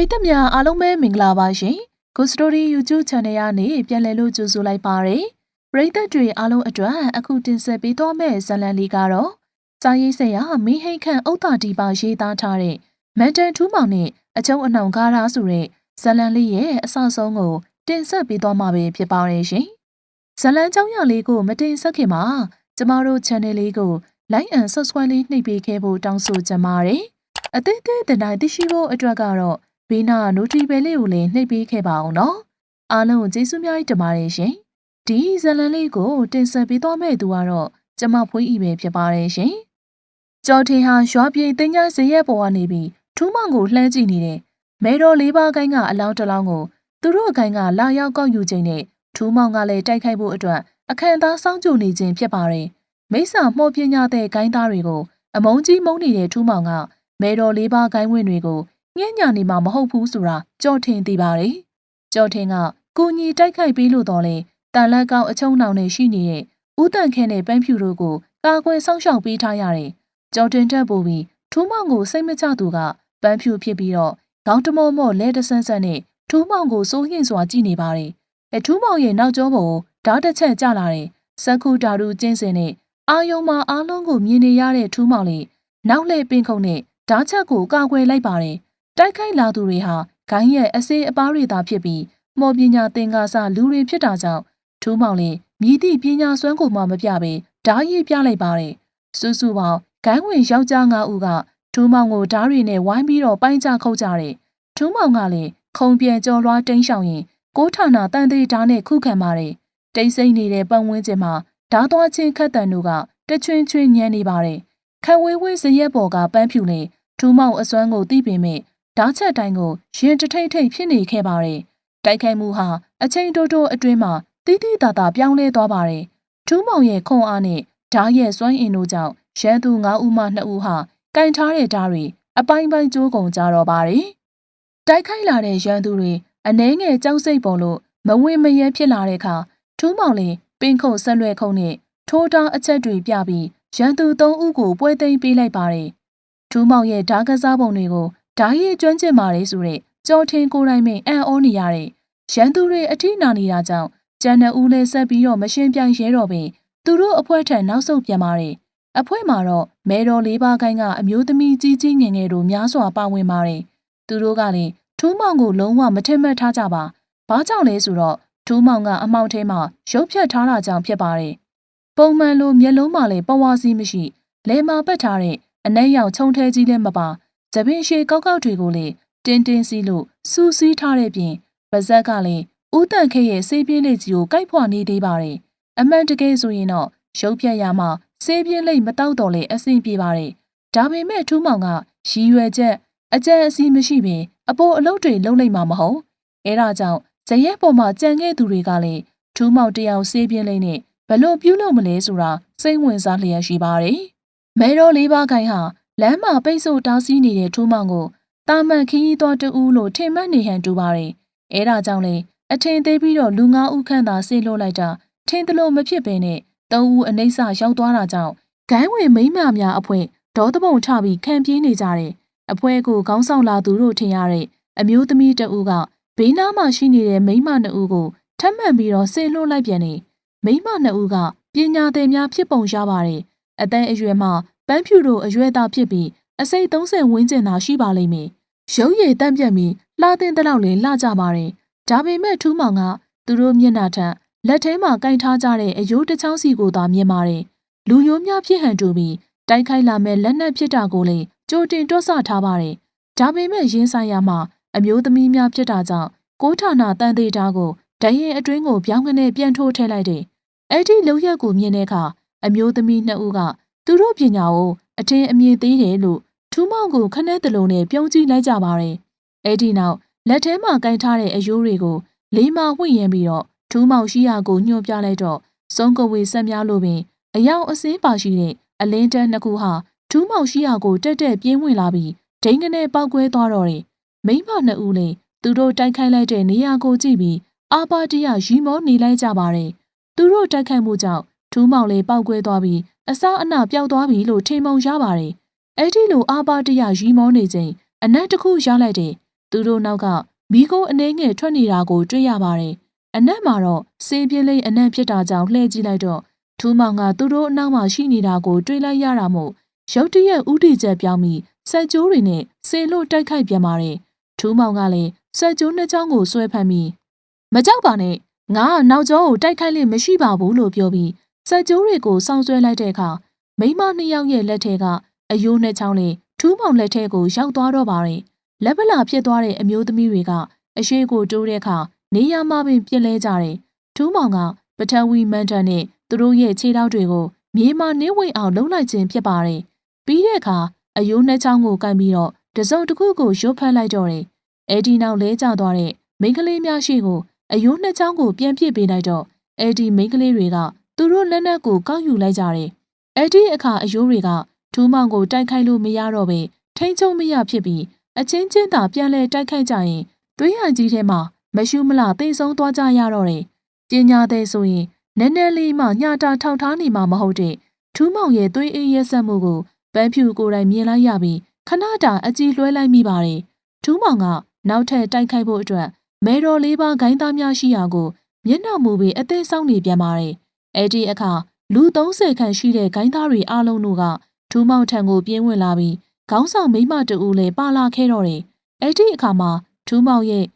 ရိသတ်များအားလုံးပဲမင်္ဂလာပါရှင်။ Good Story YouTube Channel ကနေပြန်လည်လို့ကြိုဆိုလိုက်ပါရယ်။ပရိသတ်တွေအားလုံးအတွက်အခုတင်ဆက်ပေးသွားမယ့်ဇာတ်လမ်းလေးကတော့စာရေးဆရာမင်းဟိတ်ခန့်ဥတာဒီပါရေးသားထားတဲ့မန်တန်ထူးမောင်နဲ့အကျုံးအနှောင်ကားထားဆိုတဲ့ဇာတ်လမ်းလေးရဲ့အစဆုံးကိုတင်ဆက်ပေးသွားမှာပဲဖြစ်ပါရယ်ရှင်။ဇာတ်လမ်းကြောင်းရလေးကိုမတင်ဆက်ခင်မှာကျမတို့ channel လေးကို like and subscribe လေးနှိပ်ပေးခဲ့ဖို့တောင်းဆိုချင်ပါတယ်။အသေးသေးတနိုင်သိရှိဖို့အတွက်ကတော့ ဘေးနားနိုတီဘယ်လေးကိုလည်းနှိပ်ပေးခဲ့ပါအောင်နော်။အားလုံးကိုကျေးဇူးများကြီးတင်ပါတယ်ရှင်။ဒီဇာတ်လမ်းလေးကိုတင်ဆက်ပေးသွားမယ့်သူကတော့ကျမဖွေးဤပဲဖြစ်ပါတယ်ရှင်။ကျော်ထင်ဟာရွာပြေတင်ညာဇရက်ပေါ်ကနေပြီးထူးမောင်ကိုလှမ်းကြည့်နေတယ်။မဲတော်လေးပါးကိုင်းကအလောင်းတစ်လောင်းကိုသူတို့အကိုင်းကလာရောက်ကောက်ယူခြင်းနဲ့ထူးမောင်ကလည်းတိုက်ခိုက်ဖို့အတွက်အခမ်းအသားစောင့်ကြိုနေခြင်းဖြစ်ပါတယ်။မိစ္ဆာမှော်ပညာတဲ့ဂိုင်းသားတွေကိုအမုန်းကြီးမုန်းနေတဲ့ထူးမောင်ကမဲတော်လေးပါးဂိုင်းဝင်တွေကို ညံ့ညာနေမှာမဟုတ်ဘူးဆိုတာကြော်ထင်သိပါတယ်။ကြော်ထင်ကကိုညီတိုက်ခိုက်ပြီးလို့တော့လေတန်လက်ကောက်အချုံနောင်နဲ့ရှိနေတဲ့ဦးတန်ခဲနဲ့ပန်းဖြူတို့ကိုကာကွယ်စောင့်ရှောက်ပေးထားရတယ်။ကြော်တင်တက်ပို့ပြီးထူးမောင်ကိုစိတ်မချသူကပန်းဖြူဖြစ်ပြီးတော့ခေါင်းတမောမော့လဲတဆန်းဆန်းနဲ့ထူးမောင်ကိုစိုးရင်စွာကြည့်နေပါတယ်။အထူးမောင်ရဲ့နောက်ကျောပေါ်ဓာတ်တစ်ချက်ကျလာတဲ့စက္ခုတာရုကျင်းစင်နဲ့အာယုံမှာအားလုံးကိုမြင်နေရတဲ့ထူးမောင်လေးနောက်လှည့်ပင်ခုံနဲ့ဓာတ်ချက်ကိုကာကွယ်လိုက်ပါတယ်။ တိုက်ခိုက်လာသူတွေဟာဂိုင်းရဲ့အစေးအပါးတွေသာဖြစ်ပြီးမော်ပညာသင်္ကာစလူတွေဖြစ်တာကြောင့်ထူးမောင်လေးမြည်သည့်ပညာစွမ်းကိုမှမပြဘဲဓာရည်ပြလိုက်ပါတယ်။စူးစူပေါင်းဂိုင်းဝင်ယောက်ျား၅ဦးကထူးမောင်ကိုဓာရီနဲ့ဝိုင်းပြီးတော့ပိုင်းကြခုတ်ကြတယ်။ထူးမောင်ကလည်းခုံပြန်ကြော်လွှားတင်းရှောင်ရင်ကိုဌာနတန်သေးဓာနဲ့ခုခံပါတယ်။တိတ်ဆိတ်နေတဲ့ပတ်ဝန်းကျင်မှာဓာသွားချင်းခတ်တန်တို့ကတချွင်းချွင်းညံနေပါတယ်။ခက်ဝေးဝေးစရက်ပေါ်ကပန်းဖြူနဲ့ထူးမောင်အစွမ်းကိုသိပေမဲ့ ဓာတ်ချက်တိုင်းကိုရင်တထိတ်ထိတ်ဖြစ်နေခဲ့ပါတယ်။တိုက်ခိုက်မှုဟာအချိန်တိုတိုအတွင်းမှာတိတိတသာပြောင်းလဲသွားပါတယ်။ထူးမောင်ရဲ့ခွန်အားနဲ့ဓာတ်ရဲ့စွမ်းအင်တို့ကြောင့်ရန်သူ၅ဦးမှ2ဦးဟာကင်ထားတဲ့ဓာတ်တွေအပိုင်းပိုင်းကျိုးကုန်ကြတော့ပါတယ်။တိုက်ခိုက်လာတဲ့ရန်သူတွေအနှဲငယ်ကြောက်စိတ်ပုံလို့မဝင်မရဲဖြစ်လာတဲ့အခါထူးမောင်လေးပင်ခုံဆက်လွဲခုံနဲ့ထိုးတာအချက်တွေပြပြီးရန်သူ၃ဦးကိုပွဲသိမ်းပေးလိုက်ပါတယ်။ထူးမောင်ရဲ့ဓာတ်ကစားပုံတွေကို ဓာရည်ကျွမ်းကျင်ပါတယ်ဆိုတဲ့ကြော်ထင်ကိုယ်တိုင်ပင်အံ့ဩနေရတဲ့ရန်သူတွေအထိနာနေတာကြောင့်ကျန်တဲ့ဦးလည်းဆက်ပြီးတော့မရှင်းပြိုင်ရဲတော့ပင်သူတို့အဖွဲထက်နောက်ဆုတ်ပြန်ပါတယ်အဖွဲမှာတော့မဲတော်လေးပါးခိုင်းကအမျိုးသမီးကြီးကြီးငယ်ငယ်တို့များစွာပါဝင်ပါတယ်သူတို့ကလည်းထူးမောင်ကိုလုံးဝမထင်မှတ်ထားကြပါဘာကြောင့်လဲဆိုတော့ထူးမောင်ကအမောက်ထဲမှာရုပ်ဖြတ်ထားတာကြောင့်ဖြစ်ပါတယ်ပုံမှန်လိုမျက်လုံးမှလည်းပဝါစီးမရှိလဲမာပတ်ထားတဲ့အနက်ရောင်ခြုံထဲကြီးလည်းမပါ။ သပင်ရှည်ကောက်ကောက်တွေကိုလည်းတင်းတင်းစီးလို့စူးစီးထားတဲ့ပြင်ပါဇက်ကလည်းဦးတန်ခဲရဲ့ဆေးပြင်းလေးကြီးကိုကိုက်ဖွာနေသေးပါတယ်။အမှန်တကယ်ဆိုရင်တော့ရုပ်ဖြတ်ရမှဆေးပြင်းလေးမတောက်တော့လေအဆင်ပြေပါတယ်။ဒါပေမဲ့ထူးမောင်ကရည်ရွယ်ချက်အကြံအစီမရှိပင်အပေါ်အလုပ်တွေလုပ်လိုက်မှာမဟုတ်။အဲဒါကြောင့်ဇရက်ပေါ်မှာကြံခဲ့သူတွေကလည်းထူးမောင်တယောက်ဆေးပြင်းလေးနဲ့ဘလို့ပြုလုပ်မလဲဆိုတာစိတ်ဝင်စားလျက်ရှိပါတယ်။မဲတော်လေးပါးခိုင်ဟာ လမ်းမှာပိတ်ဆို့တားဆီးနေတဲ့ထူးမောင်ကိုတာမန်ခရီးသွားတူးလို့ထင်မှတ်နေဟန်တူပါတယ်။အဲဒါကြောင့်လေအထင်သေးပြီးတော့လူငါးဦးခန့်သာဆေးလွှတ်လိုက်တာထင်သလိုမဖြစ်ပင်နဲ့သုံးဦးအနှိမ့်ဆရောက်သွားတာကြောင့်ဂိုင်းဝင်မိမများအဖွဲဒေါသပုံထပြီးခံပြေးနေကြတယ်။အဖွဲကိုခေါင်းဆောင်လာသူတို့ထင်ရတဲ့အမျိုးသမီးတဦးကဘေးနားမှာရှိနေတဲ့မိမနှစ်ဦးကိုထပ်မံပြီးတော့ဆေးလွှတ်လိုက်ပြန်နေမိမနှစ်ဦးကပညာသည်များဖြစ်ပုံရပါတယ်။အသက်အရွယ်မှာ ပန်းဖြူတို့အရွယ်သားဖြစ်ပြီးအစိတ်30ဝန်းကျင်သာရှိပါလိမ့်မယ်။ရုပ်ရည်တန့်ပြတ်ပြီးလှတဲ့တဲ့လောက်လည်းလှကြပါတယ်။ဒါပေမဲ့ထူးမောင်ကသူတို့မျက်နှာထက်လက်ထဲမှာကင်ထားကြတဲ့အယိုးတစ်ချောင်းစီကိုသာမြင်ပါတယ်။လူရိုးများဖြစ်ဟန်တူပြီးတိုက်ခိုက်လာမဲ့လက်နက်ဖြစ်တာကိုလည်းကြိုတင်တွက်ဆထားပါတယ်။ဒါပေမဲ့ရင်းဆိုင်ရမှာအမျိုးသမီးများဖြစ်တာကြောင့်ကိုဌာနတန်သေးတာကိုဒရင်အတွင်းကိုပြောင်းကနေပြန်ထိုးထည့်လိုက်တယ်။အဲ့ဒီလုံရက်ကိုမြင်တဲ့အခါအမျိုးသမီးနှစ်ဦးက သူတို့ပညာကိုအထင်အမြင်သေးတယ်လို့ထူးမောင်ကိုခနဲ့တလုံးနဲ့ပြုံးကြည့်လိုက်ကြပါတယ်။အဲ့ဒီနောက်လက်ထဲမှာကင်ထားတဲ့အယိုးတွေကိုလေးမဝှင့်ရင်ပြီးတော့ထူးမောင်ရှိရာကိုညှို့ပြလိုက်တော့စုံကဝေဆက်များလို့ပင်အယောင်အစင်းပါရှိတဲ့အလင်းတန်းနှစ်ခုဟာထူးမောင်ရှိရာကိုတက်တက်ပြင်းဝင်လာပြီးဒိန်းကနေပောက်ကွဲသွားတော့တယ်။မိမနှစ်ဦးလည်းသူတို့တိုက်ခိုက်လိုက်တဲ့နေရာကိုကြည့်ပြီးအာပါတရရီမောနေလိုက်ကြပါတယ်။သူတို့တိုက်ခိုက်မှုကြောင့် ထူးမောင်လေးပောက်ကွဲသွားပြီးအစအနပျောက်သွားပြီလို့ထင်ပုံရပါတယ်။အဲ့ဒီလိုအာပါတရရီမောနေချိန်အနက်တစ်ခုရလိုက်တယ်သူတို့နောက်ကမီးခိုးအနှဲငယ်ထွက်နေတာကိုတွေ့ရပါတယ်။အနက်မှာတော့စေးပြင်းလေးအနက်ဖြစ်တာကြောင့်လှည့်ကြည့်လိုက်တော့ထူးမောင်ကသူတို့အနောက်မှာရှိနေတာကိုတွေ့လိုက်ရတာမို့ရုတ်တရက်ဥတီချက်ပြောင်းပြီးဆက်ကြိုးတွေနဲ့စေလို့တိုက်ခိုက်ပြန်ပါတယ်။ထူးမောင်ကလည်းဆက်ကြိုးနှစ်ချောင်းကိုဆွဲဖမ်းပြီးမကြောက်ပါနဲ့ငါကနောက်ကျောကိုတိုက်ခိုက်လိမရှိပါဘူးလို့ပြောပြီး ဆက်ကြိုးတွေကိုစောင်းဆွဲလိုက်တဲ့အခါမိမနှစ်ယောက်ရဲ့လက်ထဲကအယိုးနှစ်ချောင်းလေးထူးမောင်လက်ထဲကိုရောက်သွားတော့ပါတယ်။လက်ပလာဖြစ်သွားတဲ့အမျိုးသမီးတွေကအရှိကိုတိုးတဲ့အခါနေရမပင်ပြစ်လဲကြတယ်။ထူးမောင်ကပထဝီမန်တန်နဲ့သူတို့ရဲ့ခြေထောက်တွေကိုမြေမာနှင်းဝိတ်အောင်လှုပ်လိုက်ခြင်းဖြစ်ပါတယ်။ပြီးတဲ့အခါအယိုးနှစ်ချောင်းကိုကန်ပြီးတော့တစုံတစ်ခုကိုရွတ်ဖက်လိုက်တော့တယ်။အဲဒီနောက်လဲကျသွားတဲ့မိန်းကလေးများရှိကိုအယိုးနှစ်ချောင်းကိုပြန်ပစ်ပေးလိုက်တော့အဲဒီမိန်းကလေးတွေက သူတို့လက်နက်ကိုကောက်ယူလိုက်ကြတယ်။အဲဒီအခါအယိုးတွေကထူးမောင်ကိုတိုက်ခိုက်လို့မရတော့ပဲထိန်ချုံမရဖြစ်ပြီးအချင်းချင်းသာပြန်လဲတိုက်ခိုက်ကြရင်သွေးဟန်ကြီးထဲမှာမရှုမလသိဆုံးသွားကြရတော့တယ်။ပညာတဲ့ဆိုရင်နည်းနည်းလေးမှညတာထောက်ထားနေမှာမဟုတ်တဲ့ထူးမောင်ရဲ့သွေးအေးရက်ဆက်မှုကိုပန်းဖြူကိုယ်တိုင်မြင်လိုက်ရပြီးခဏတာအကြည်လွှဲလိုက်မိပါတယ်။ထူးမောင်ကနောက်ထပ်တိုက်ခိုက်ဖို့အတွက်မဲတော်လေးပါးဂိုင်းသားများရှိရာကိုမျက်နှာမူပြီးအသေးဆောင်နေပြန်ပါတယ်။ အဲဒီအခါလူ30ခန့်ရှိတဲ့ဂိုင်းသားတွေအားလုံးတို့ကထူးမောင်ထံကိုပြင်းဝင်လာပြီးခေါင်းဆောင်မိမတူဦးလည်းပါလာခဲ့တော့တယ်။အဲဒီအခါမှာထူးမောင်ရဲ့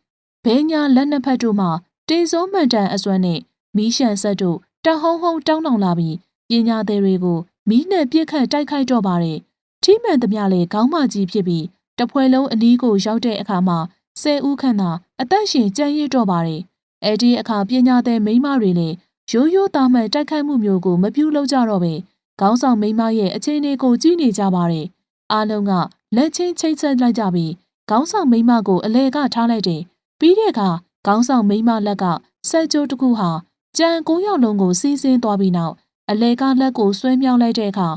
ဘဲညာလက်နှစ်ဖက်တို့မှတေစောမှန်တန်အစွမ်းနဲ့မီးရှံဆက်တို့တဟုံးဟုံးတောင်းတောင်လာပြီးပညာသည်တွေကိုမီးနဲ့ပြစ်ခတ်တိုက်ခိုက်တော့ပါတယ်။ထိမှန်သမျှလည်းခေါင်းမကြီးဖြစ်ပြီးတပွဲလုံးအနီးကိုရောက်တဲ့အခါမှာဆယ်ဦးခန့်သာအသက်ရှင်ကြံ့ရစ်တော့ပါတယ်။အဲဒီအခါပညာသည်မိန်းမတွေလည်း ရိုးရိုးသားမှန်တိုက်ခိုက်မှုမျိုးကိုမပြုလုပ်ကြတော့ပဲခေါင်းဆောင်မိန်းမရဲ့အခြေအနေကိုကြည့်နေကြပါတယ်။အားလုံးကလက်ချင်းချိတ်ဆက်လိုက်ကြပြီးခေါင်းဆောင်မိန်းမကိုအလဲကထားလိုက်တယ်။ပြီးတဲ့အခါခေါင်းဆောင်မိန်းမလက်ကဆက်ကြိုးတစ်ခုဟာကြံ၉ယောက်လုံးကိုစီးဆင်းသွားပြီးနောက်အလဲကလက်ကိုဆွဲမြောက်လိုက်တဲ့အခါ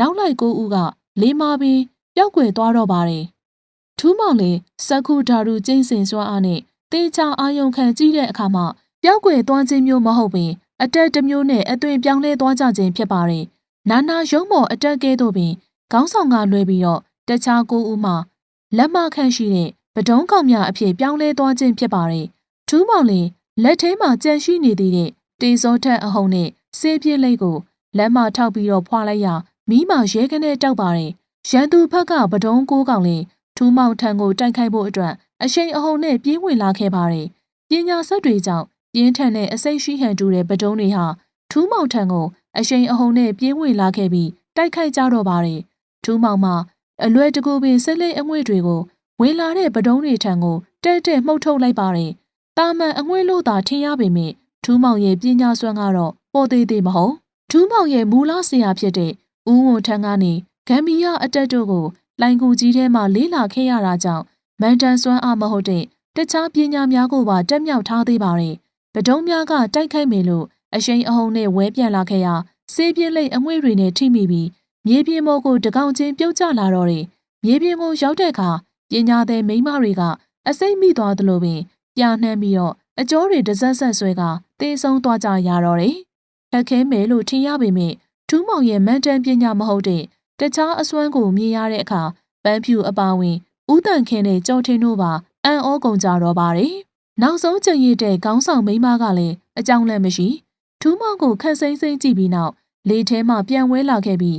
နောက်လိုက်ကိုဦးကလေးမပင်ပျောက်ကွယ်သွားတော့ပါတယ်။ထူးမောင်လေစက္ခုဓာရုကျင်းစင်စွမ်းအားနဲ့တေချာအာယုံခံကြည့်တဲ့အခါမှာပျောက်ကွယ်သွားခြင်းမျိုးမဟုတ်ပင် အတက်တစ်မျိုးနဲ့အသွင်ပြောင်းလဲသွားကြခြင်းဖြစ်ပါတယ်။နာနာရုံးမော်အတက်ကဲတို့ပင်ခေါင်းဆောင်ကလွဲပြီးတော့တခြားကိုဦးမှလက်မခန့်ရှိတဲ့ပဒုံးကောင်များအဖြစ်ပြောင်းလဲသွားခြင်းဖြစ်ပါတယ်။ထူးမောင်လင်လက်ထဲမှာကြံရှိနေသေးတဲ့တေစောထက်အဟုန်နဲ့ဆေးပြစ်လိတ်ကိုလက်မထောက်ပြီးတော့ဖွာလိုက်ရမိမရဲကနေတောက်ပါတယ်။ရန်သူဘက်ကပဒုံးကိုကောင်လင်ထူးမောင်ထံကိုတိုက်ခိုက်ဖို့အတွက်အရှိန်အဟုန်နဲ့ပြေးဝင်လာခဲ့ပါတယ်။ပညာဆက်တွေကြောင့် ပြင်းထန်တဲ့အစိတ်ရှိဟန်တူတဲ့ပဒုံးတွေဟာထူးမောင်ထံကိုအရှိန်အဟုန်နဲ့ပြေးဝင်လာခဲ့ပြီးတိုက်ခိုက်ကြတော့ပါတယ်။ထူးမောင်မှာအလွယ်တကူပင်ဆက်လက်အငွေ့တွေကိုဝင်လာတဲ့ပဒုံးတွေထံကိုတဲ့တဲ့မှုတ်ထုတ်လိုက်ပါတယ်။တာမန်အငွေ့လို့သာထင်ရပေမဲ့ထူးမောင်ရဲ့ပညာစွမ်းကတော့ပေါ်သေးသေးမဟုတ်။ထူးမောင်ရဲ့မူလဆရာဖြစ်တဲ့ဦးဝန်ထန်းကနေဂမ်ဘီယာအတက်တို့ကိုလိုင်ကူကြီးထဲမှာလေးလာခဲ့ရတာကြောင့်မန်တန်စွမ်းအားမဟုတ်တဲ့တခြားပညာများကိုပါတက်မြောက်ထားသေးပါတယ်။ ပဒုံးများကတိုက်ခိုက်မယ်လို့အရှိန်အဟုန်နဲ့ဝဲပြန်လာခဲ့ရာစေးပြင်းလိတ်အငွေ့တွေနဲ့ထိမိပြီးမြေပြင်ပေါ်ကိုတကောင်ချင်းပြုတ်ကျလာတော့တယ်။မြေပြင်ကိုရောက်တဲ့အခါပညာသည်မိန်းမတွေကအစိမ့်မိသွားသလိုပင်ပြာနှမ်းပြီးတော့အကျော်တွေတစက်ဆက်ဆွဲကတေးဆုံးသွားကြရတော့တယ်။ခက်ခဲမယ်လို့ထင်ရပေမဲ့ထူးမောင်ရဲ့မန်တန်ပညာမဟုတ်တဲ့တခြားအစွမ်းကိုမြင်ရတဲ့အခါပန်းဖြူအပါဝင်ဥတန်ခင်းနဲ့ကြော်ထင်းတို့ပါအံ့ဩကုန်ကြတော့ပါတယ်။ နောက်ဆုံးကြံရည်တဲ့ခေါင်းဆောင်မိန်းမကလည်းအကြောင်းလည်းမရှိထူးမောင်ကိုခက်စိမ့်စိမ့်ကြည့်ပြီးနောက်လေထဲမှပြန်ဝဲလာခဲ့ပြီး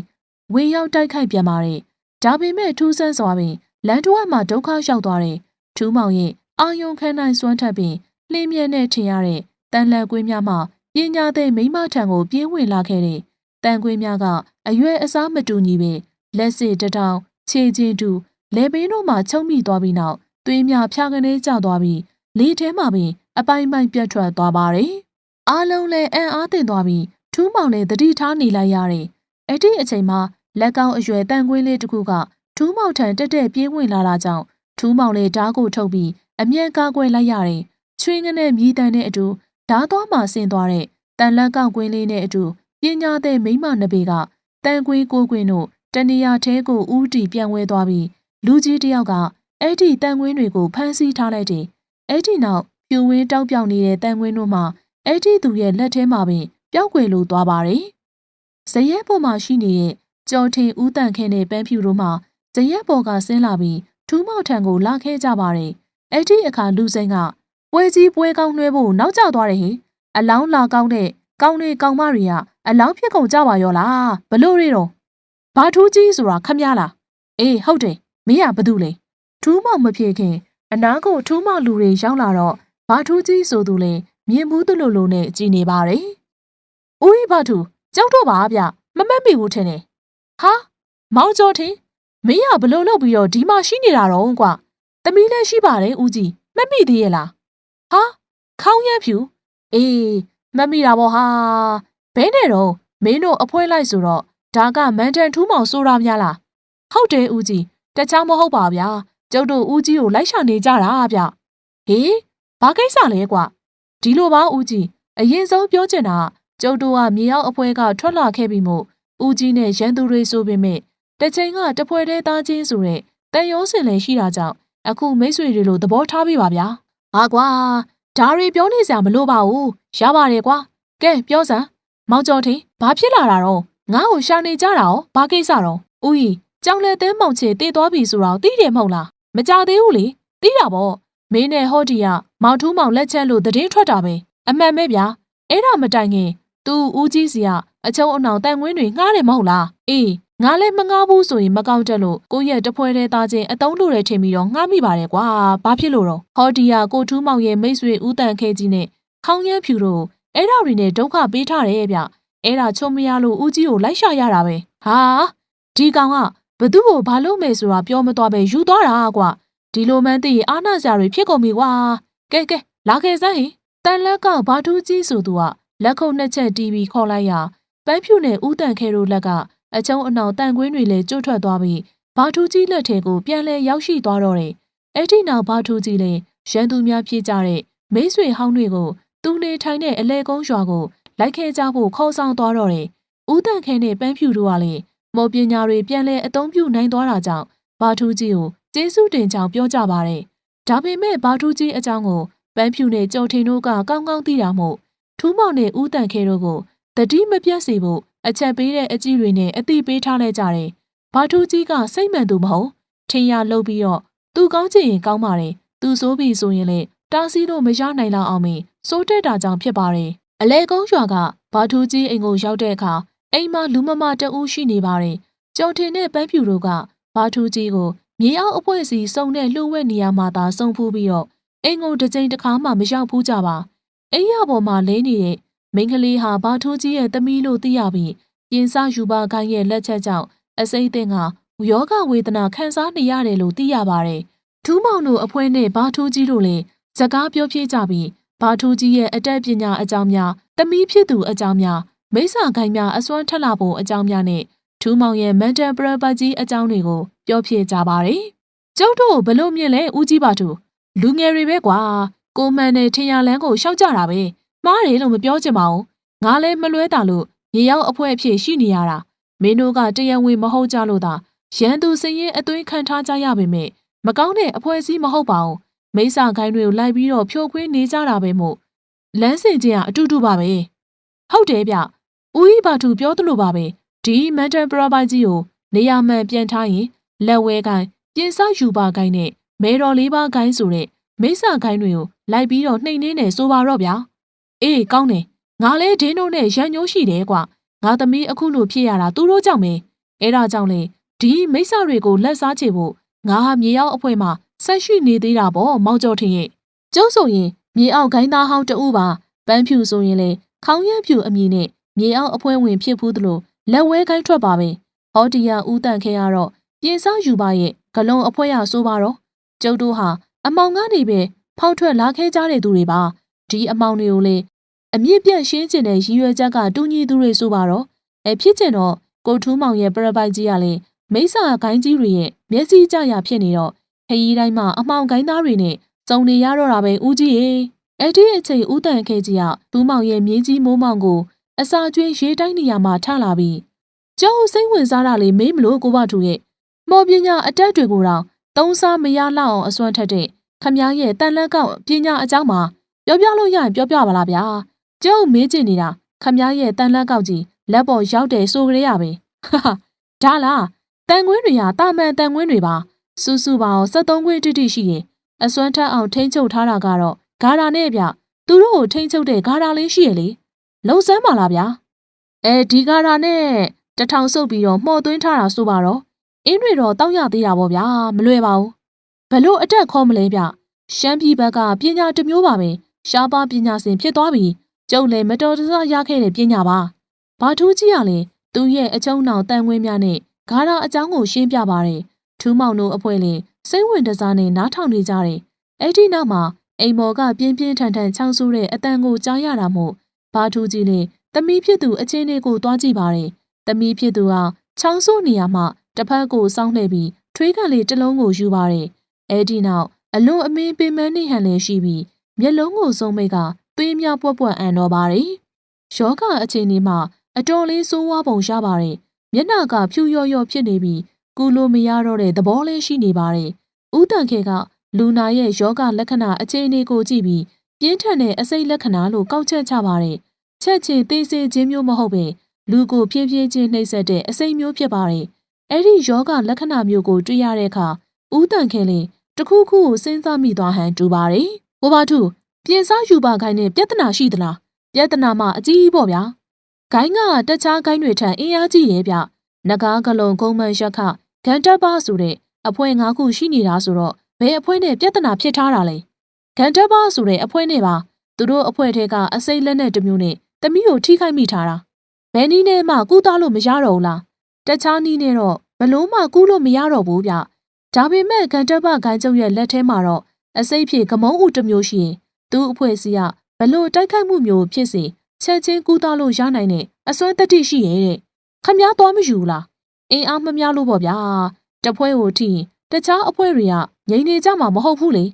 ဝေရောက်တိုက်ခိုက်ပြန်ပါတယ်။ဒါပေမဲ့ထူးဆန်းစွာပင်လန်တွဲမှာဒုက္ခရောက်သွားတဲ့ထူးမောင်ရဲ့အာယုံခန်းနိုင်စွမ်းထက်ပင်လှင်းမြဲနဲ့ထင်ရတဲ့တန်လက်ကွင်းများမှပညာသည်မိမထံကိုပြင်းဝင်လာခဲ့တဲ့တန်ကွင်းများကအရွယ်အစားမတူညီပင်လက်စစ်တထောင်ခြေချင်းတူလေပင်းတို့မှချုံမိသွားပြီးနောက်သွေးများဖြာကနေကျသွားပြီး လေထဲမှာပင်အပိုင်ပိုင်ပြတ်ထွက်သွားပါတယ်။အားလုံးလည်းအံ့အားသင့်သွားပြီးထူးမောင်လည်းတတိထားနေလိုက်ရတယ်။အဲ့ဒီအချိန်မှာလက်ကောင်းအရွယ်တန်ကွင်းလေးတစ်ခုကထူးမောင်ထံတက်တက်ပြေးဝင်လာတာကြောင့်ထူးမောင်လည်းဓားကိုထုတ်ပြီးအမျက်ကားကွယ်လိုက်ရတယ်။ချွေးငနဲ့မြည်တန်တဲ့အတူဓားသွားမှဆင်းသွားတဲ့တန်လက်ကောက်ကွင်းလေးနဲ့အတူပညာတဲ့မိမနှစ်ပေကတန်ကွင်းကိုကွင်းတို့တနေရာထဲကိုဥတီပြန်ဝဲသွားပြီးလူကြီးတယောက်ကအဲ့ဒီတန်ကွင်းတွေကိုဖမ်းဆီးထားလိုက်တယ်။ အဲ့ဒီနောက်ပြူဝင်းတောက်ပြောင်နေတဲ့တန်ကွင်းတို့မှာအဲ့ဒီသူရဲ့လက်ထဲမှာပင်ပျောက်ကွယ်လိုသွားပါတယ်။ဇရဲပေါ်မှာရှိနေတဲ့ကြော်ထင်ဦးတန့်ခင်းတဲ့ပန်းဖြူတို့မှဇရက်ပေါ်ကဆင်းလာပြီးထူးမောက်ထံကိုလာခဲ့ကြပါတယ်အဲ့ဒီအခါလူစိန်ကပွဲကြီးပွဲကောင်းနှွဲဖို့နောက်ကျသွားတယ်ဟင်အလောင်းလာကောင်းတဲ့ကောင်းတွေကောင်းမတွေကအလောင်းဖြစ်ကုန်ကြပါရောလားဘလို့ရဲတော့ဘာထူးကြီးဆိုတာခမရလားအေးဟုတ်တယ်မင်းကဘာတူလဲထူးမောင်မဖြစ်ခင် အနာကိုထူးမောင်လူတွေရောက်လာတော့ဘာထူးကြီးဆိုသူလဲမြင်ဘူးတလို့လို့နဲ့ကြည်နေပါတယ်ဦးကြီးဘာထူးကြောက်တော့ပါဗျမမက်မိဘူးထင်တယ်ဟာမောင်ကျော်ထင်မင်းကဘလို့လုပ်ပြီးတော့ဒီမှာရှိနေတာတော့ကွာသမီးလည်းရှိပါတယ်ဦးကြီးမက်မိသေးရဲ့လားဟာခေါင်းရမ်းဖြူအေးမက်မိတာပေါ့ဟာဘဲနဲ့တော့မင်းတို့အဖွဲလိုက်ဆိုတော့ဒါကမန်တန်ထူးမောင်ဆိုတာများလားဟုတ်တယ်ဦးကြီးတခြားမဟုတ်ပါဗျာ ကျုပ်တို့ဦးကြီးကိုလိုက်ရှာနေကြတာဗျဟေးဘာကိစ္စလဲကွာဒီလိုပါဦးကြီးအရင်ဆုံးပြောချင်တာကျုပ်တို့ကမြေရောက်အဖွဲကထွက်လာခဲ့ပြီမို့ဦးကြီးနဲ့ရန်သူတွေဆိုပေမဲ့တစ်ချိန်ကတပွဲတည်းသားချင်းဆိုတဲ့တန်ရိုးစင်လည်းရှိတာကြောင့်အခုမိတ်ဆွေတွေလိုသဘောထားပြီပါဗျာဟာကွာဒါတွေပြောနေစရာမလိုပါဘူးရပါတယ်ကွာကဲပြောစမ်းမောင်ကျော်ထင်ဘာဖြစ်လာတာတော့ငါ့ကိုရှာနေကြတာရောဘာကိစ္စတော့ဦးကြီးကြောင်လက်သဲမောင်ချေတည်သွားပြီဆိုတော့သိတယ်မဟုတ်လား မကြသေးဘူးလေသိတာပေါ့မင်းနဲ့ဟော့ဒီကမောင်ထူးမောင်လက်ချက်လို့သတင်းထွက်တာပဲအမှန်ပဲဗျာအဲ့ဒါမတိုင်ခင်သူဦးကြီးစီကအချုံအနောင်တန်ငွင်းတွေငှားတယ်မဟုတ်လားအေးငါလည်းမငှားဘူးဆိုရင်မကောက်တက်လို့ကိုရဲ့တပွဲတဲ့သားချင်းအတုံးလို့ရထင်ပြီးတော့ငှားမိပါတယ်ကွာဘာဖြစ်လို့တော့ဟော်ဒီယာကိုထူးမောင်ရဲ့မိတ်ဆွေဦးတန်ခဲကြီးနဲ့ခေါင်းရမ်းဖြူတို့အဲ့ဒါတွေနဲ့ဒုက္ခပေးထားတယ်ဗျအဲ့ဒါချုံမရလို့ဦးကြီးကိုလိုက်ရှာရတာပဲဟာဒီကောင်က ဘသူ့ကိုဘာလို့မယ်ဆိုတာပြောမသွားပဲယူသွားတာကွာဒီလိုမှန်းသိရင်အာနာစရာတွေဖြစ်ကုန်ပြီကွာကဲကဲလာခဲ့စမ်းဟင်တန်လက်ကဘာထူးကြီးဆိုသူကလက်ခုပ်နှစ်ချက်တီးပြီးခေါ်လိုက်ရပန်းဖြူနဲ့ဦးတန်ခဲတို့လက်ကအချုံအနှောင်တန်ကွင်းတွေလည်းကျွတ်ထွက်သွားပြီးဘာထူးကြီးလက်ထဲကိုပြန်လဲရောက်ရှိသွားတော့တယ်အဲ့ဒီနောက်ဘာထူးကြီးလည်းရန်သူများပြေးကြတဲ့မိတ်ဆွေဟောင်းတွေကိုသူနေထိုင်တဲ့အလဲကုန်းရွာကိုလိုက်ခဲကြဖို့ခေါ်ဆောင်သွားတော့တယ်ဦးတန်ခဲနဲ့ပန်းဖြူတို့ကလည်း မော်ပညာတွေပြန်လဲအသုံးပြုနိုင်သွားတာကြောင့်ဘာထူးကြီးကိုကျေးဇူးတင်ကြောင်းပြောကြပါတယ်ဒါပေမဲ့ဘာထူးကြီးအကြောင်းကိုပန်းဖြူနဲ့ကြော်ထင်တို့ကကောင်းကောင်းသိတာမို့ထူးမောင်နဲ့ဦးတန်ခဲတို့ကိုတတိမပြတ်စေဖို့အချက်ပေးတဲ့အကြည့်တွေနဲ့အတိပေးထားလိုက်ကြတယ်။ဘာထူးကြီးကစိတ်မှန်သူမဟုတ်ထင်ရလှုပ်ပြီးတော့သူကောင်းချင်ရင်ကောင်းပါတယ်။သူဆိုးပြီဆိုရင်လေတားဆီးလို့မရနိုင်လောက်အောင်မင်းစိုးတက်တာကြောင့်ဖြစ်ပါတယ်။အလဲကုန်းရွာကဘာထူးကြီးအိမ်ကိုရောက်တဲ့အခါ အိမ်မှာလူမမတအူးရှိနေပါတယ်။ကြော်ထင်တဲ့ပန်းဖြူတို့ကဘာထူးကြီးကိုမြေအောက်အဖွဲစီစုံတဲ့လှုပ်ဝက်နေရမှာသာစုံဖူးပြီးတော့အိမ်ကိုတစ်ကြိမ်တစ်ခါမှမရောက်ဘူးကြပါ။အိမ်ရပေါ်မှာလဲနေတဲ့မိန်းကလေးဟာဘာထိုးကြီးရဲ့သမီးလို့သိရပြီးပြင်စယူပါခိုင်းရဲ့လက်ချက်ကြောင့်အစိမ့်အသင့်ကယောဂဝေဒနာခံစားနေရတယ်လို့သိရပါတယ်။ထူးမောင်တို့အဖွဲနဲ့ဘာထိုးကြီးတို့လည်းစကားပြောပြကြပြီးဘာထိုးကြီးရဲ့အတက်ပညာအကြောင်းများသမီးဖြစ်သူအကြောင်းများ မိစ္ဆာခိုင်းများအစွမ်းထက်လာဖို့အကြောင်းများနဲ့ထူးမောင်ရဲ့မန်တန်ပရပတ်ကြီးအကြောင်းတွေကိုပြောပြကြပါတယ်။ကျုပ်တို့ဘလို့မြင်လဲဦးကြီးပါတူလူငယ်တွေပဲကွာကိုမှန်နဲ့ထင်ရလန်းကိုရှောက်ကြတာပဲမှားတယ်လို့မပြောချင်ပါဘူးငါလည်းမလွဲတာလို့ရေရောက်အဖွဲအဖြစ်ရှိနေရတာမင်းတို့ကတရားဝင်မဟုတ်ကြလို့သာရန်သူစရင်အသွင်းခံထားကြရပေမဲ့မကောင်းတဲ့အဖွဲစည်းမဟုတ်ပါဘူးမိစ္ဆာခိုင်းတွေကိုလိုက်ပြီးတော့ဖြိုခွင်းနေကြတာပဲမို့လမ်းစဉ်ချင်းကအတူတူပါပဲဟုတ်တယ်ဗျ ဦးဤဘာသူပြောသလိုပါပဲဒီမန်တန်ပရပိုက်ကြီးကိုနေရာမှန်ပြန်ထားရင်လက်ဝဲကိုင်းပြင်စယူပါကိုင်းနဲ့မဲတော်လေးပါကိုင်းဆိုတဲ့မိစ္ဆာခိုင်းတွေကိုလိုက်ပြီးတော့နှိမ်နှင်းနေဆိုပါတော့ဗျာအေးကောင်းတယ်ငါလဲဒင်းတို့နဲ့ရန်ညိုးရှိတယ်ကွာငါသမီးအခုလိုဖြစ်ရတာသူတို့ကြောင့်ပဲအဲ့ဒါကြောင့်လေဒီမိစ္ဆာတွေကိုလက်စားချေဖို့ငါဟာမြေရောက်အဖွဲမှာဆက်ရှိနေသေးတာပေါ့မောင်ကျော်ထင်ရဲ့ကျုပ်ဆိုရင်မြေအောက်ဂိုင်းသားဟောင်းတူပါပန်းဖြူဆိုရင်လေခေါင်းရမ်းဖြူအမည်နဲ့ မြေအောက်အဖွဲဝင်ဖြစ်ဘူးသလိုလက်ဝဲခိုင်းထွက်ပါပဲဟောဒီယာဦးတန့်ခဲရတော့ပြင်စားယူပါရဲ့ဂလုံအဖွဲရဆိုပါတော့ကျုပ်တို့ဟာအမောင်ကနေပဲဖောက်ထွက်လာခဲ့ကြတဲ့သူတွေပါဒီအမောင်တွေကိုလေအမြင့်ပြတ်ရှင်းကျင်တဲ့ရည်ရွယ်ချက်ကတူညီသူတွေဆိုပါတော့အဲဖြစ်ကျင်တော့ကိုထူးမောင်ရဲ့ပရပိုက်ကြီးကလည်းမိစ္ဆာဂိုင်းကြီးတွေရဲ့မျက်စိကြရဖြစ်နေတော့ခရီးတိုင်းမှာအမောင်ဂိုင်းသားတွေနဲ့စုံနေရတော့တာပဲဦးကြီးရေအဲ့ဒီအချိန်ဦးတန်ခဲကြီးကထူးမောင်ရဲ့မြင်းကြီးမိုးမောင်ကို အစာကျွေးရေးတိုင်းနေရာမှာထလာပြီးကျောင်းစိမ့်ဝင်စားတာလေမေးမလို့ကိုဘထူရဲ့မော်ပညာအတက်တွေကိုတော့သုံးစားမရလောက်အောင်အစွမ်းထက်တဲ့ခမည်းရဲ့တန်လက်ကောက်ပညာအကြောင်းမှာပြောပြလို့ရရင်ပြောပြပါလားဗျာကျုပ်မေးချင်နေတာခမည်းရဲ့တန်လက်ကောက်ကြီးလက်ပေါ်ရောက်တယ်ဆိုကြရပဲဟာဟာဒါလားတန်ကွင်းတွေကတာမန်တန်ကွင်းတွေပါစူးစူးပါအောင်73ခွင်းတိတိရှိရင်အစွမ်းထက်အောင်ထိမ့်ချုပ်ထားတာကတော့ဂါရာနဲ့ဗျသူတို့ကိုထိမ့်ချုပ်တဲ့ဂါရာလေးရှိရလေ လုံစမ်းပါလားဗျာအဲဒီဂါရာနဲ့တထောင်စုပ်ပြီးတော့မှော်သွင်းထားတာဆိုပါတော့အင်းတွေတော့တောက်ရသေးတာပေါ့ဗျာမလွယ်ပါဘူးဘလို့အတက်ခေါ်မလဲဗျရှမ်းပြည်ဘက်ကပညာတစ်မျိုးပါပဲရှားပါပညာရှင်ဖြစ်သွားပြီကျုပ်လည်းမတော်တဆရခဲ့တဲ့ပညာပါဘာထူးကြီးရလဲသူရဲ့အချုံနောင်တန်ခွင်းများနဲ့ဂါရာအကြောင်းကိုရှင်းပြပါတယ်ထူးမောင်တို့အဖွဲ့လည်းစိတ်ဝင်တစားနဲ့နားထောင်နေကြတယ်အဲ့ဒီနောက်မှာအိမ်မော်ကပြင်းပြင်းထန်ထန်ချောင်းဆိုးတဲ့အတန်ကိုကြားရတာမို့ ဘာထူးကြီးနဲ့သမီးဖြစ်သူအချင်းလေးကိုတွားကြည့်ပါတယ်သမီးဖြစ်သူဟာချောင်းဆိုးနေရမှတစ်ဖက်ကိုစောင်းလှည့်ပြီးထွေးကလေးတစ်လုံးကိုယူပါတယ်အဲ့ဒီနောက်အလွန်အမင်းပင်မနှိဟန်လည်းရှိပြီးမျက်လုံးကိုစုံမိတ်ကသွေးများပွက်ပွက်အန်တော့ပါတယ်ယောဂအချိန်นี้မှာအတော်လေးစိုးဝါးပုံရှားပါတယ်မျက်နှာကဖြူရော့ရော့ဖြစ်နေပြီးကူလို့မရတော့တဲ့သဘောလေးရှိနေပါတယ်ဦးတန်ခေကလူနာရဲ့ယောဂလက္ခဏာအခြေအနေကိုကြည့်ပြီး ပြင်းထန်တဲ့အစိတ်လက္ခဏာလို့ကောက်ချက်ချပါတယ်ချက်ချင်းသိစေခြင်းမျိုးမဟုတ်ပဲလူကိုဖြည်းဖြည်းချင်းနှိပ်စက်တဲ့အစိတ်မျိုးဖြစ်ပါတယ်အဲ့ဒီယောဂလက္ခဏာမျိုးကိုတွေ့ရတဲ့အခါဦးတန်ခေလေးတခုခုကိုစဉ်းစားမိသွားဟန်တူပါတယ်။ဘိုးဘထုပြင်စားယူပါခိုင်းနဲ့ပြဿနာရှိသလား။ပြဿနာမှအကြီးပေါ့ဗျာ။ဂိုင်းကတခြားဂိုင်းတွေထံအင်အားကြီးရဲ့ဗျ။နဂါးကလုံးကုန်းမန်ရက်ခဂန်တက်ပါဆိုတဲ့အဖွဲ့၅ခုရှိနေတာဆိုတော့ဘယ်အဖွဲ့နဲ့ပြဿနာဖြစ်ထားတာလဲ။ ဂန်တက်ပါဆိုတဲ့အဖွဲ့နဲ့ပါသူတို့အဖွဲ့ထဲကအစိမ့်လက်နဲ့တမျိုးနဲ့တမီးကိုထိခိုက်မိထားတာ။ဘယ်နည်းနဲ့မှကူးသားလို့မရတော့ဘူးလား။တခြားနည်းနဲ့တော့ဘလို့မှကူးလို့မရတော့ဘူးဗျ။ဒါပေမဲ့ကန်တက်ပဂိုင်းကျုပ်ရဲ့လက်ထဲမှာတော့အစိတ်ဖြင့်ကမုံဥတစ်မျိုးရှိရင်သူ့အဖွဲ့အစည်းကဘလို့တိုက်ခိုက်မှုမျိုးဖြစ်စေချက်ချင်းကူးသားလို့ရနိုင်တဲ့အစွမ်းတတိရှိရဲ့တဲ့ခမည်းသွားမယူလားအင်းအားမများလို့ပေါ့ဗျာတပွဲကိုထိရင်တခြားအဖွဲ့တွေကငြိမ်နေကြမှာမဟုတ်ဘူးလေ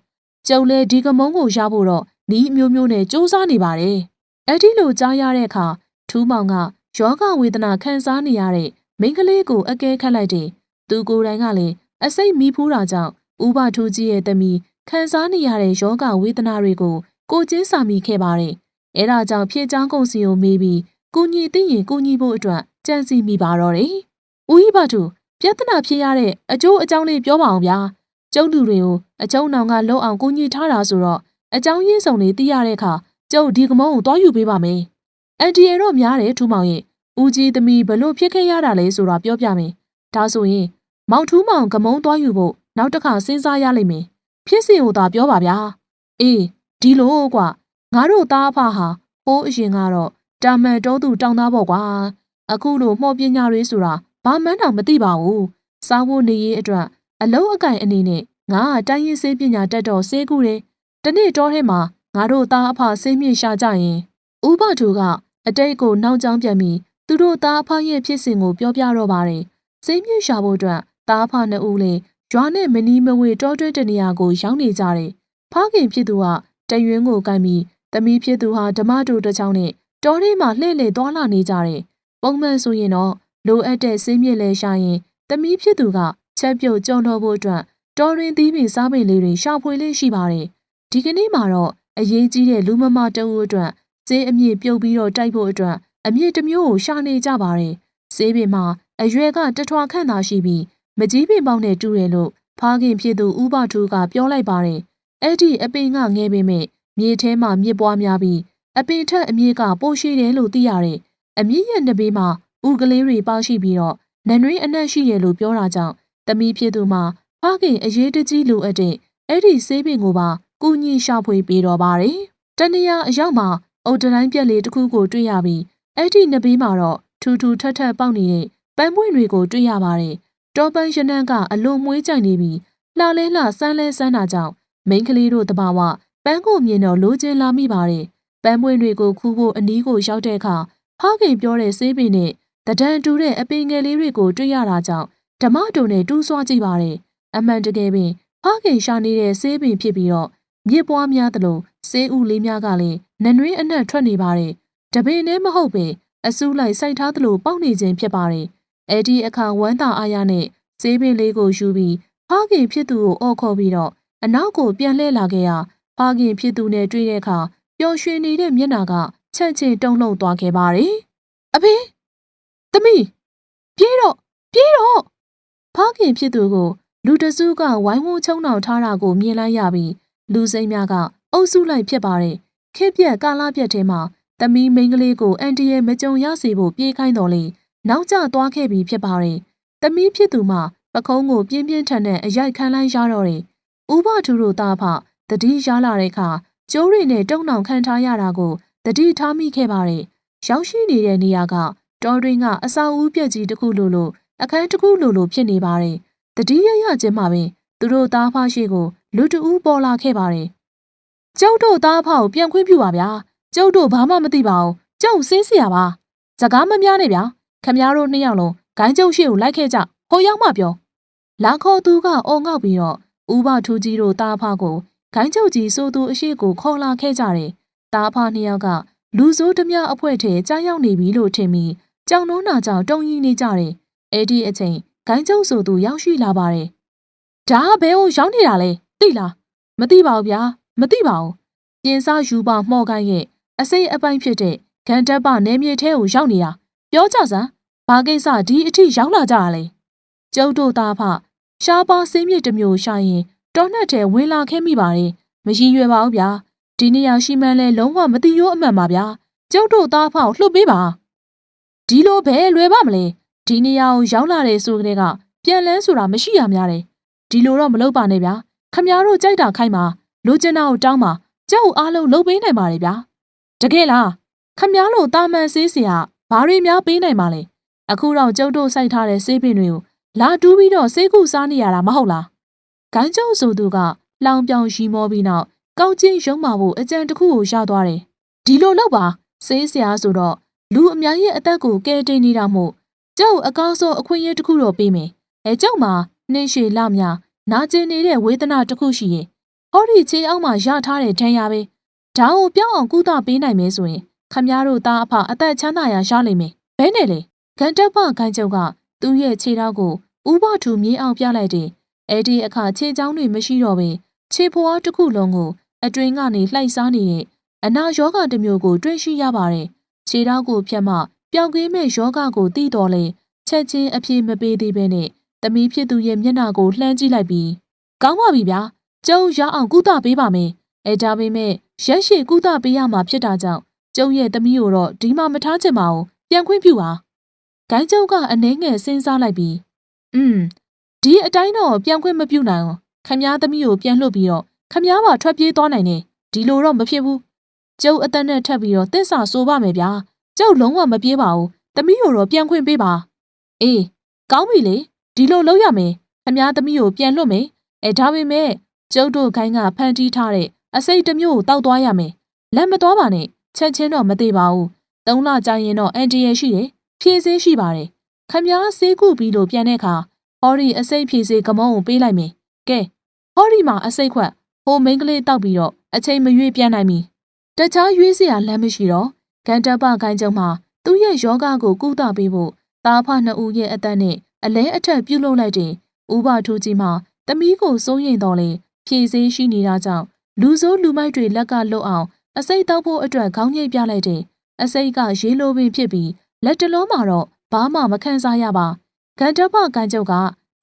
ကျုပ်လည်းဒီကမုံကိုရဖို့တော့နီးမျိုးမျိုးနဲ့စူးစမ်းနေပါတယ်အဲ့ဒီလိုကြားရတဲ့အခါထူးမောင်ကယောဂဝေဒနာခံစားနေရတဲ့မိန်းကလေးကိုအကဲခတ်လိုက်တယ်သူကိုယ်တိုင်ကလည်းအစိတ်မီးဖူးတာကြောင့်ဥပထူးကြီးရဲ့တမီခံစားနေရတဲ့ယောဂဝေဒနာတွေကိုကိုချင်းစာမိခဲ့ပါတယ်။အဲဒါကြောင့်ဖြည့်ချောင်းကုန်စီကိုမေးပြီးကုညီသိရင်ကုညီဖို့အတွက်ကြံစီမိပါတော့တယ်။ဦးကြီးပါတူပြဿနာဖြစ်ရတဲ့အကျိုးအကြောင်းလေးပြောပါအောင်ဗျာ။ ကျုပ်လူတွေကိုအကျုံနောင်ကလုံအောင်ကုညီထားတာဆိုတော့အကြောင်းရင်းစုံလေးသိရတဲ့အခါကျုပ်ဒီကမုံကိုတွားယူပေးပါမယ်။အန်တီရတော့များတယ်ထူးမောင်ရဲ့ဦးကြီးသမီးဘလို့ဖြစ်ခဲ့ရတာလဲဆိုတာပြောပြမယ်။ဒါဆိုရင်မောင်ထူးမောင်ကမုံသွားယူဖို့နောက်တစ်ခါစဉ်းစားရလိမ့်မယ်ဖြစ်စဉ်ကိုသာပြောပါဗျာအေးဒီလိုကွာငါတို့သားအဖဟာဟိုးအရင်ကတော့တာမန်တောသူတောင်းသားပေါ့ကွာအခုလိုမှော်ပညာတွေဆိုတာဘာမှန်းတောင်မသိပါဘူးစားဖို့နေရေးအတွက် အလုံးအကင်အနေနဲ့ငါကတိုင်းရင်းစေးပညာတက်တော့စေးကူတယ်တနေ့တော့ထဲမှာငါတို့သားအဖစေးမြင့်ရှာကြရင်ဥပတူကအတိတ်ကိုနောက်ကျောင်းပြန်ပြီးသူတို့သားအဖရဲ့ဖြစ်စဉ်ကိုပြောပြတော့ပါတယ်စေးမြင့်ရှာဖို့အတွက်သားအဖနှစ်ဦးလည်းရွာနဲ့မနီးမဝေတောတွင်းတနေရာကိုရောက်နေကြတယ်။ဖခင်ဖြစ်သူကတရွင်းကိုကိုက်ပြီးသမီးဖြစ်သူဟာဓမ္မတူတစ်ချောင်းနဲ့တောထဲမှာလှည့်လည်သွားလာနေကြတယ်။ပုံမှန်ဆိုရင်တော့လိုအပ်တဲ့စင်းမြစ်လဲရှာရင်သမီးဖြစ်သူက ချက်ပြုတ်ကြုံတော့ဖို့အတွက်တော်ရင်သီးပင်စားပင်လေးတွေရှာဖွေလေးရှိပါတယ်။ဒီကနေ့မှာတော့အရေးကြီးတဲ့လူမမတအုပ်အတွက်ဈေးအမြင့်ပြုတ်ပြီးတော့တိုက်ဖို့အတွက်အမြင့်တစ်မျိုးကိုရှာနေကြပါတယ်။ဈေးပင်မှာအရွယ်ကတထွာခန့်သာရှိပြီးမကြီးပင်ပေါင်းနဲ့တူတယ်လို့ဖားခင်ဖြစ်သူဥပထူးကပြောလိုက်ပါတယ်။အဲ့ဒီအပင်ကငဲပေမဲ့မြေထဲမှာမြစ်ပွားများပြီးအပင်ထက်အမြင့်ကပိုရှိတယ်လို့သိရတယ်။အမြင့်ရဲ့နှစ်ဘေးမှာဥကလေးတွေပေါရှိပြီးတော့နန်ရွေးအနက်ရှိတယ်လို့ပြောတာကြောင့် တမီးဖြစ်သူမှာဖားခင်အရေးတကြီးလိုအပ်တဲ့အဲ့ဒီဆေးပင်ကိုပါကူညီရှာဖွေပေးတော့ပါတယ်။တနည်းအရောက်မှာအုတ်တိုင်းပြက်လေးတစ်ခုကိုတွေ့ရပြီးအဲ့ဒီနှစ်ဘေးမှာတော့ထူထူထပ်ထပ်ပေါက်နေတဲ့ပန်းပွင့်တွေကိုတွေ့ရပါတယ်။တောပန်းရနံ့ကအလွန်မွေးကြိုင်နေပြီးလှလဲလှဆန်းလဲဆန်းတာကြောင့်မိန်းကလေးတို့တဘာဝပန်းကိုမြင်တော့လိုချင်လာမိပါတယ်။ပန်းပွင့်တွေကိုခူးဖို့အနီးကိုရောက်တဲ့အခါဖခင်ပြောတဲ့ဆေးပင်နဲ့တဒံတူတဲ့အပင်ငယ်လေးတွေကိုတွေ့ရတာကြောင့် ဓမ္မတုံနဲ့တူးဆွားကြည့်ပါတယ်။အမှန်တကယ်ပင်ဖခင်ရှာနေတဲ့ဆေးပင်ဖြစ်ပြီးတော့မြစ်ပွားများသလိုဆေးဥလေးများကလည်းနနွေးအနက်ထွက်နေပါတယ်။တပင်နဲ့မဟုတ်ပင်အစူးလိုက်စိုက်ထားသလိုပေါက်နေခြင်းဖြစ်ပါတယ်အဲ့ဒီအခါဝမ်းသာအားရနဲ့ဈေးပင်လေးကိုယူပြီးဖခင်ဖြစ်သူကိုအော်ခေါ်ပြီးတော့အနောက်ကိုပြန်လှည့်လာခဲ့ရဖခင်ဖြစ်သူနဲ့တွေ့တဲ့အခါပျော်ရွှင်နေတဲ့မျက်နှာကချက်ချင်းတုံ့လှုပ်သွားခဲ့ပါတယ်။အဖေသမီးပြေးတော့ပြေးတော့ ဖခင်ဖြစ်သူကိုလူတစုကဝိုင်းဝန်းချုံနှောင်ထားတာကိုမြင်လိုက်ရပြီးလူစိမ်းများကအုပ်စုလိုက်ဖြစ်ပါတယ်ခေတ်ပြက်ကာလပြက်ထဲမှာသမီးမိန်းကလေးကိုအန်တီရဲ့မကြုံရစေဖို့ပြေးခိုင်းတော်လေနောက်ကျသွားခဲ့ပြီးဖြစ်ပါတယ်သမီးဖြစ်သူမှပခုံးကိုပြင်းပြင်းထန်ထန်အရိုက်ခံလိုက်ရတော့တယ်ဥပထူတို့သားဖတတိရလာတဲ့အခါကျိုးတွေနဲ့တုံနှောင်ခံထားရတာကိုတတိထားမိခဲ့ပါတယ်ရောက်ရှိနေတဲ့နေရာကတော်တွင်ကအစာအုပ်ပြက်ကြီးတစ်ခုလိုလို အခန်းတစ်ခုလိုလိုဖြစ်နေပါတယ်။တတိယရချင်းမှာပင်သူတို့သားဖားရှိကိုလူတူပေါ်လာခဲ့ပါတယ်။ကျုပ်တို့သားဖားကိုပြန်ခွင့်ပြုပါဗျာ။ကျုပ်တို့ဘာမှမသိပါဘူး။ကျုပ်စင်းစရာပါ။စကားမများနဲ့ဗျာ။ခမည်းတော်နှစ်ယောက်လုံးဂိုင်းကျုပ်ရှိကိုလိုက်ခဲ့ကြ။ဟိုရောက်မှပြော။လာခေါ်သူကအော်ငေါက်ပြီးတော့ဥပထူးကြီးတို့သားဖားကိုဂိုင်းကျုပ်ကြီးဆိုသူအရှိကိုခေါ်လာခဲ့ကြတယ်။သားဖားနှစ်ယောက်ကလူစိုးတမအဖွဲထဲကြားရောက်နေပြီလို့ထင်ပြီးကြောင်နှုံးနာကြောင်တုံရင်နေကြတယ်။ အဲ့ဒီအချိန်ဂိုင်းကျုပ်ဆိုသူရောက်ရှိလာပါတယ်ဒါကဘဲကိုရောက်နေတာလဲသိလားမသိပါဘူးဗျာမသိပါဘူးပြင်စားယူပါမှော့ကိုင်းရဲ့အစိတ်အပိုင်းဖြစ်တဲ့ဂန်တက်ပနယ်မြေထဲကိုရောက်နေတာပြောကြစမ်းဘာကိစ္စဒီအထိရောက်လာကြတာလဲကျုပ်တို့သားဖရှားပါစင်းမြစ်တစ်မျိုးရှာရင်တော်နှက်ထဲဝင်လာခဲ့မိပါတယ်မရည်ရွယ်ပါဘူးဗျာဒီနေရာရှိမှန်းလဲလုံးဝမသိရိုးအမှန်ပါဗျာကျုပ်တို့သားဖောက်လှုပ်ပေးပါဒီလိုပဲလွယ်ပါမလဲ ဒီနေရာကိုရောက်လာတယ်ဆိုကြတဲ့ကပြန်လန်းဆိုတာမရှိရများတယ်ဒီလိုတော့မလုပ်ပါနဲ့ဗျာခမည်းတော်ကြိုက်တာခိုင်းပါလိုချင်တာကိုတောင်းပါကျုပ်အားလုံးလုပ်ပေးနိုင်ပါတယ်ဗျာတကယ်လားခမည်းတော်တာမန်ဆေးစရာဘာတွေများပေးနိုင်ပါလဲအခုတော့ကျုပ်တို့စိုက်ထားတဲ့ဆေးပင်တွေကိုလာတူးပြီးတော့ဆေးကုစားနေရတာမဟုတ်လားဂိုင်းကျုံဆိုသူကလောင်ပြောင်ရီမောပြီးနောက်ကောက်ချင်းရုံမာဖို့အကြံတစ်ခုကိုရသွားတယ်ဒီလိုလောက်ပါဆေးစရာဆိုတော့လူအများရဲ့အသက်ကိုကယ်တင်နေတာမို့ ကျုပ်အကောင်းဆုံးအခွင့်အရေးတစ်ခုတော့ပေးမယ်အဲကျုပ်မှာနှင်းရှည်လများနာကျင်နေတဲ့ဝေဒနာတစ်ခုရှိရင်ဟောဒီချေအောက်မှာရထားတဲ့ဒဏ်ရာပဲဒါကိုပြောင်းအောင်ကုသပေးနိုင်မယ်ဆိုရင်ခမည်းတော်သားအဖအသက်ချမ်းသာရာရလိမ့်မယ်ဘဲနဲ့လေဂန်တက်ပခိုင်ကျုပ်ကသူ့ရဲ့ခြေထောက်ကိုဥပထူမြေးအောင်ပြလိုက်တယ်အဲ့ဒီအခါခြေချောင်းတွေမရှိတော့ပင်ခြေဖွားတစ်ခုလုံးကိုအတွင်းကနေလှိုက်စားနေတဲ့အနာယောဂတစ်မျိုးကို တွေ့ရှိရပါတယ်ခြေထောက်ကိုဖြတ်မှ ပျောက်ကင်းမဲ့ယောဂကိုသိတော်လေချက်ချင်းအပြေမပေးသေးဘဲနဲ့သမီးဖြစ်သူရဲ့မျက်နှာကိုလှမ်းကြည့်လိုက်ပြီးကောင်းပါပြီဗျာကျုံရအောင်ကုသပေးပါမယ်အဲဒါပေမဲ့ရက်ရှည်ကုသပေးရမှာဖြစ်တာကြောင့်ကျုံရဲ့သမီးကိုတော့ဒီမှာမထားချင်ပါဘူးပြန်ခွင့်ပြုပါဂိုင်းကျုံကအနှဲငယ်စဉ်းစားလိုက်ပြီးอืมဒီအတိုင်းတော့ပြန်ခွင့်မပြုနိုင်ဘူးခမည်းသမီးကိုပြန်လွှတ်ပြီးတော့ခမည်းပါထွက်ပြေးသွားနိုင်တယ်ဒီလိုတော့မဖြစ်ဘူးကျုပ်အသက်နဲ့ထပ်ပြီးတော့တစ္ဆာဆိုပါမယ်ဗျာ ကျုပ်လုံးဝမပြေးပါဘူးသမီးကိုတော့ပြန်ခွင့်ပေးပါအေးကောင်းပြီလေဒီလိုလုပ်ရမယ်ခမည်းသမီးကိုပြန်လွှတ်မယ်အဲဒါပေမဲ့ကျုပ်တို့ခိုင်းကဖန်တီးထားတဲ့အစိတ်တစ်မျိုးကိုတောက်သွားရမယ်လက်မသွားပါနဲ့ချက်ချင်းတော့မသေးပါဘူးသုံးလကြာရင်တော့အန်တီရရှိတယ်ဖြည့်စည်းရှိပါတယ်ခမည်းဆေးကုပြီးလို့ပြန်တဲ့အခါဟောဒီအစိတ်ဖြည့်စည်းကမုံကိုပေးလိုက်မယ်ကဲဟောဒီမှာအစိတ်ခွက်ဟိုမိန်းကလေးတောက်ပြီးတော့အချိန်မရွေးပြန်နိုင်ပြီတခြားရွေးစရာလမ်းမရှိတော့ ကန်တပ်ပခိုင်းကြုံမှာသူ့ရဲ့ယောဂကိုကုသပေးဖို့သားဖနှစ်ဦးရဲ့အသက်နဲ့အလဲအထက်ပြုတ်လုပ်လိုက်တဲ့ဥပထူးကြီးမှာတမီးကိုစိုးရိမ်တော်လဲဖြည့်စည်းရှိနေတာကြောင့်လူဆိုးလူမိုက်တွေလက်ကလွတ်အောင်အစိတ်တောက်ဖို့အတွက်ခေါင်းငိတ်ပြလိုက်တဲ့အစိတ်ကရေလိုပင်ဖြစ်ပြီးလက်တလုံးမှာတော့ဘာမှမခံစားရပါဂန်တပကန်ကျုပ်က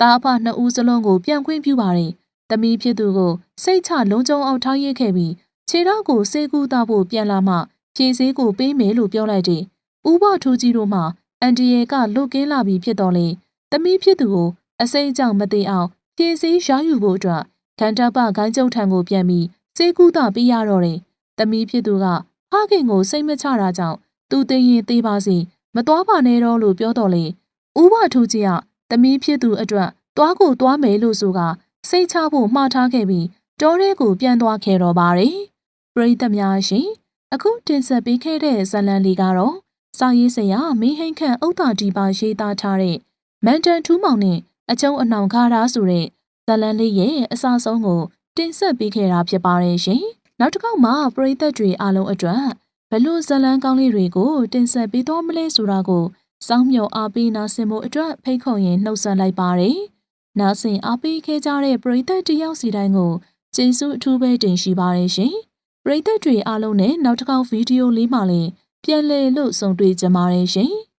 တားအဖနှစ်ဦးစလုံးကိုပြန်ခွင့်ပြုပါတယ်။တမီးဖြစ်သူကိုစိတ်ချလုံးကျုံအောင်ထားရခဲ့ပြီးခြေထောက်ကိုစေကူးသားဖို့ပြန်လာမှ ဖြည့်စည်းကိုပေးမယ်လို့ပြောလိုက်တယ်။ဥပထူးကြီးတို့မှအန်တီရဲ့ကလွတ်ကင်းလာပြီးဖြစ်တော်လေ။တမီးဖြစ်သူကိုအစိမ့်ကြောင့်မသေးအောင်ဖြည့်စည်းရယူဖို့အတွက်ဂန်တပဂိုင်းကျုပ်ထံကိုပြန်ပြီးစေကူးသားပေးရတော့တယ်။တမီးဖြစ်သူကဖခင်ကိုစိတ်မချတာကြောင့်သူသိရင်သေးပါစီမသွားပါနဲ့တော့လို့ပြောတော်လေ။ဥပထူးကြီးကတမီးဖြစ်သူအတွက်သွားကိုသွားမယ်လို့ဆိုကစိတ်ချဖို့မှားထားခဲ့ပြီးတောထဲကိုပြန်သွားခဲ့တော့ပါတယ်။ပရိသတ်များရှင် အခုတင်ဆက်ပေးခဲ့တဲ့ဇာလံလေးကတော့စာရေးဆရာမင်းဟိန်ခန့်ဥဒ္ဒါဒီပါရေးသားထားတဲ့မန်တန်ထူးမောင်နဲ့အကျုံးအနှောင်ခါးထားဆိုတဲ့ဇာလံလေးရဲ့အစဆုံးကို တင်ဆက်ပေးခဲ့တာဖြစ်ပါတယ်ရှင်။နောက်တစ်ခေါက်မှာပရိသတ်တွေအားလုံးအတွက်ဘလို့ဇလန်းကောင်းလေးတွေကို တင်ဆက်ပေးသွားမလဲဆိုတာကိုစောင့်မျှော်အားပေးနာဆင်ဖို့အတွက်ဖိတ်ခေါ်ရင်နှုတ်ဆက်လိုက်ပါတယ်။နာဆင်အားပေးခဲ့ကြတဲ့ပရိသတ်တယောက်စီတိုင်းကိုကျေးဇူးအထူးပဲတင်ရှိပါတယ်ရှင်။ ပရိသတ်တွေအားလုံးနဲ့နောက်တစ်ခေါက်ဗီဒီယိုလေးမှလည်းပြန်လည်လို့ဆုံတွေ့ကြပါရရှင်။